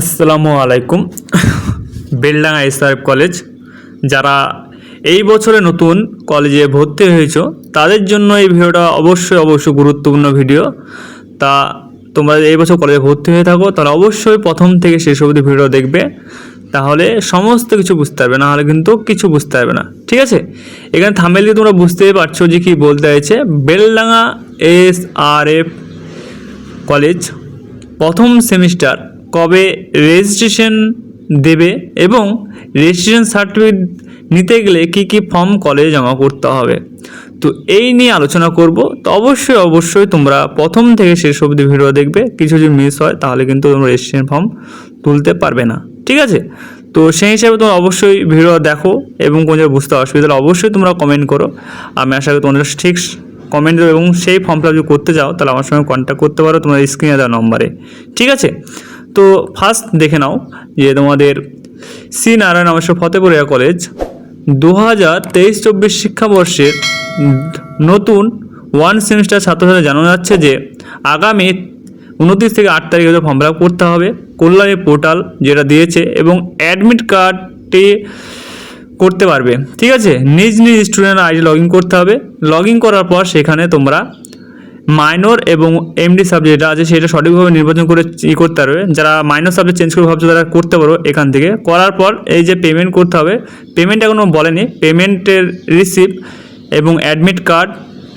আসসালামু আলাইকুম। Beldanga SRF college, যারা এই বছরে নতুন কলেজে ভর্তি হয়েছো, তাদের জন্য এই ভিডিওটা অবশ্যই অবশ্যই গুরুত্বপূর্ণ ভিডিও। তা তোমরা এই বছর কলেজে ভর্তি হয়ে থাকো, তাহলে অবশ্যই প্রথম থেকে শেষ অবধি ভিডিও দেখবে। তাহলে সমস্ত কিছু বুঝতে পারবে, না হলে কিন্তু কিছু বুঝতে পারবে না। ঠিক আছে? এখানে থামেল দিয়ে তোমরা বুঝতেই পারছ যে কি বলতে চাইছে। Beldanga S R F college প্রথম সেমিস্টার কবে রেজিস্ট্রেশন দেবে এবং রেজিস্ট্রেশন সার্টিফিকেট নিতে গেলে কি কি ফর্ম কলেজে জমা করতে হবে? তো এই নিয়ে আলোচনা করব। তো অবশ্যই অবশ্যই তোমরা প্রথম থেকে শেষ অবধি ভিডিও দেখবে। কিছু যদি মিস হয়, তাহলে কিন্তু তোমরা রেজিস্ট্রেশন ফর্ম তুলতে পারবে না। ঠিক আছে? তো সেই হিসাবে তোমরা অবশ্যই ভিডিও দেখো এবং কোনো বুঝতে অসুবিধা হলে অবশ্যই তোমরা কমেন্ট করো। আমি আশা করি তোমাদের ঠিক কমেন্ট এবং সেই ফর্ম ফিল যদি করতে চাও তাহলে আমার সঙ্গে কন্ট্যাক্ট করতে পারো। তোমার স্ক্রিনে দেওয়া নম্বরে। ঠিক আছে? তো ফার্স্ট দেখে নাও যে তোমাদের সি নারায়ণ আবাস ফতেপুরিয়া কলেজ দু হাজার তেইশ চব্বিশ শিক্ষাবর্ষের নতুন ওয়ান সেমিস্টার ছাত্রছাত্রী জানানো যাচ্ছে যে আগামী উনত্রিশ থেকে আট তারিখ তারিখে ফর্ম ফিল করতে হবে। কল্যাণী পোর্টাল যেটা দিয়েছে এবং অ্যাডমিট কার্ডটি করতে পারবে। ঠিক আছে? নিজ নিজ স্টুডেন্ট আইডি লগ করতে হবে। লগ করার পর সেখানে তোমরা মাইনর এবং এমডি সাবজেক্ট আছে সেটা সঠিকভাবে নির্বাচন করে ই করতে পারবে। যারা মাইনর সাবজেক্ট চেঞ্জ করে ভাবছ তারা করতে পারো এখান থেকে। করার পর এই যে পেমেন্ট করতে হবে পেমেন্ট এখনও বলেনি। পেমেন্টের রিসিপ্ট এবং অ্যাডমিট কার্ড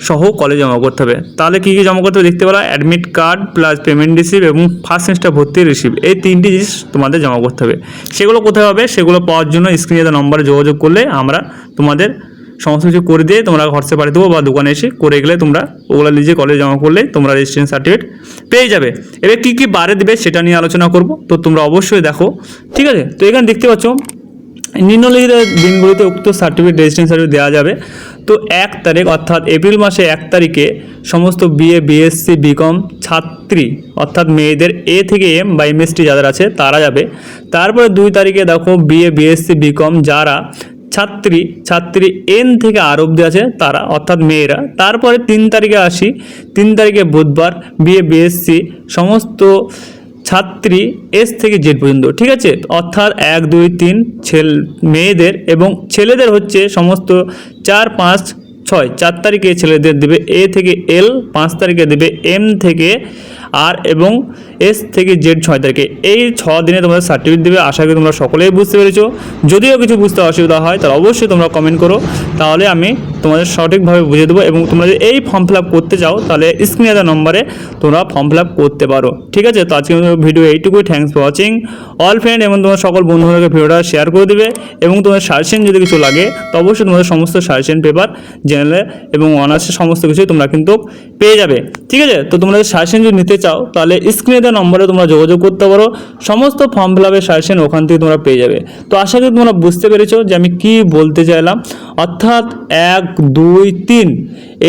সহ কলেজে জমা করতে হবে। তাহলে কী কী জমা করতে হবে দেখতে পেলা? Admit card plus payment receipt এবং ফার্স্ট সেমিস্টার ভর্তির রিসিপ্ট এই তিনটি জিনিস তোমাদের জমা করতে হবে। সেগুলো কোথায় হবে? সেগুলো পাওয়ার জন্য স্ক্রিনে নম্বরে যোগাযোগ করলে আমরা তোমাদের সমস্ত কিছু করে দিয়ে তোমরা হোয়াটসঅ্যাপ পাঠিয়ে দেবো বা দোকানে এসে করে গেলে তোমরা ওগুলো নিজে কলেজে জমা করলে তোমরা রেজিস্ট্রেশন সার্টিফিকেট পেয়ে যাবে। এবার কী কী বারে দেবে সেটা নিয়ে আলোচনা করব। তো তোমরা অবশ্যই দেখো। ঠিক আছে? তো এখানে দেখতে পাচ্ছ, নিম্নলিখিত দিনগুলিতে উক্ত সার্টিফিকেট রেজিস্ট্রেশন সার্টিফিকেট দেওয়া যাবে। তো এক তারিখ অর্থাৎ এপ্রিল মাসে এক তারিখে সমস্ত বিএ বিএসসি বিকম ছাত্রী, অর্থাৎ মেয়েদের এ থেকে এম বা এমএসটি যাদের আছে, তারা যাবে। তারপরে দুই তারিখে দেখো বিএ বিএসসি বিকম যারা ছাত্রী ছাত্রী এন থেকে আর অব্দি আছে তারা, অর্থাৎ মেয়েরা। তারপরে তিন তারিখে আসি। তিন তারিখে বুধবার বিএ বিএসসি সমস্ত ছাত্রী এস থেকে জেড পর্যন্ত, ঠিক আছে? অর্থাৎ এক, দুই, তিন ছেল, মেয়েদের এবং ছেলেদের হচ্ছে সমস্ত চার, পাঁচ, ছয়। চার তারিখে ছেলেদের দেবে এ থেকে এল পাঁচ তারিখে দেবে এম থেকে আর এবং এস থেকে জেড ছয় তারিখে। এই ছ দিনে তোমাদের সার্টিফিকেট দেবে। আশা করি তোমরা সকলেই বুঝতে পেরেছ। যদিও কিছু বুঝতে অসুবিধা হয়, তাহলে অবশ্যই তোমরা কমেন্ট করো। তাহলে আমি তোমাদের সঠিকভাবে বুঝিয়ে দেবো এবং তোমরা যদি এই ফর্ম ফিল আপ করতে চাও, তাহলে স্ক্রিনে দেওয়া নম্বরে তোমরা ফর্ম ফিল আপ করতে পারো। ঠিক আছে? তো আজকে ভিডিও এইটুকুই। Thanks for watching all friend এবং তোমার সকল বন্ধুদেরকে ভিডিওটা শেয়ার করে দেবে এবং তোমাদের সাজেশন যদি কিছু লাগে, তো অবশ্যই তোমাদের সমস্ত সাজেশন পেপার জেনারেল এবং অনার্সের সমস্ত কিছুই তোমরা কিন্তু পেয়ে যাবে। ঠিক আছে? তো তোমরা সাজেশন যদি নিতে চাও, তাহলে স্ক্রিনে দেওয়া নম্বরে তোমরা যোগাযোগ করতে পারো। সমস্ত ফর্ম ফিল আপের সাজেশন ওখান থেকে তোমরা পেয়ে যাবে। তো আশা করি তোমরা বুঝতে পেরেছ যে আমি কি বলতে চাইলাম। অর্থাৎ এক, দুই, তিন,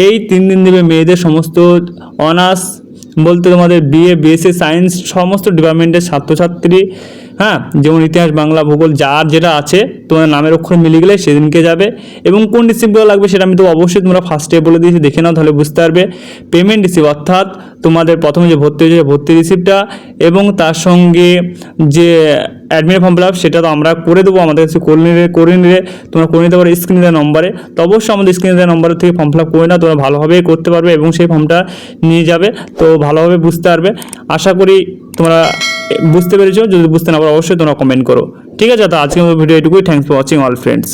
এই তিন দিন দেবে মেয়েদের সমস্ত অনার্স বলতে তোমাদের বিএ বিএসসি সায়েন্স সমস্ত ডিপার্টমেন্টের ছাত্রছাত্রী হ্যাঁ যেমন ইতিহাস, বাংলা, ভূগোল, যার যেটা আছে তোমার নামের অক্ষর মিলে গেলে সেদিনকে যাবে। এবং কোন রিসিপ্টগুলো লাগবে সেটা আমি তো অবশ্যই তোমরা ফার্স্টে বলে দিয়েছি, দেখে নাও তাহলে বুঝতে পারবে। পেমেন্ট রিসিপ্ট অর্থাৎ তোমাদের প্রথমে যে ভর্তি হয়েছে ভর্তি রিসিপ্টটা এবং তার সঙ্গে যে অ্যাডমিট ফর্ম ফিল আপ সেটা তো আমরা করে দেবো, আমাদের কাছে করে নিলে করে নিলে তোমরা করে নিতে পারো স্ক্রিনে দেওয়া নম্বরে তো অবশ্যই আমাদের স্ক্রিনে দেওয়া নম্বর থেকে ফর্ম ফিল আপ করে না তোমরা ভালোভাবেই করতে পারবে এবং সেই ফর্মটা নিয়ে যাবে। তো ভালোভাবে বুঝতে পারবে। আশা করি তোমরা বুঝতে পেরেছ? যদি বুঝতে না পারো, অবশ্যই তোমরা কমেন্ট করো। ঠিক আছে, তো আজকের ভিডিও এটুকুই। Thanks for watching all friends